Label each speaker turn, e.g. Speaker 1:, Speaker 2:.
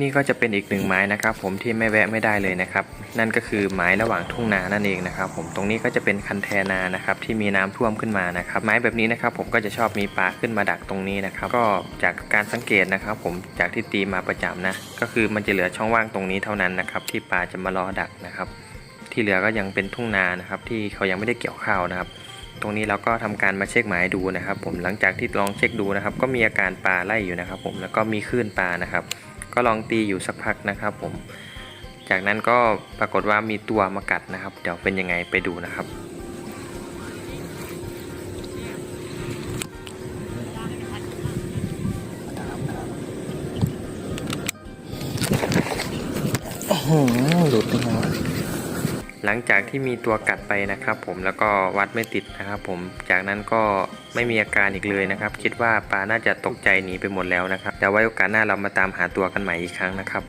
Speaker 1: นี่ก็จะเป็นอีกหนึ่งไม้นะครับ ผมที่ไม่แวะไม่ได้เลยนะครับ นั่นก็คือไม้ระหว่างทุ่งนานั่นเองนะครับ ผมตรงนี้ก็จะเป็นคันแทนานะครับที่มีน้ำท่วมขึ้นมานะครับ ไม้แบบนี้นะครับ ผมก็จะชอบมีปลาขึ้นมาดักตรงนี้นะครับ ก็จากการสังเกตนะครับ ผมจากที่ตีมาประจำนะ ก็คือมันจะเหลือช่องว่างตรงนี้เท่านั้นนะครับ ที่ปลาจะมารอดักนะครับ ที่เหลือก็ยังเป็นทุ่งนานะครับ ที่เขายังไม่ได้เกี่ยวข้าวนะครับ ตรงนี้เราก็ทำการมาเช็คหมายดูนะครับ ผมหลังจากที่ลองเช็คดูนะครับ ก็มีอาการปลาไล่อยู่นะครับ ผมแล้วก็มีคลื่นปลานะครับ ก็ลองตีอยู่สักพักนะครับ ผม จากนั้นก็ปรากฏว่ามีตัวมากัดนะครับ เดี๋ยวเป็นยังไงไปดูนะครับ
Speaker 2: หลุดนะ
Speaker 1: หลังจากที่มีตัวกัดไปนะครับผมแล้วก็วัดไม่ติดนะครับผมจากนั้นก็ไม่มีอาการอีกเลยนะครับ คิดว่าปลาน่าจะตกใจหนีไปหมดแล้วนะครับแต่ไว้โอกาสหน้าเรามาตามหาตัวกันใหม่อีกครั้งนะครับ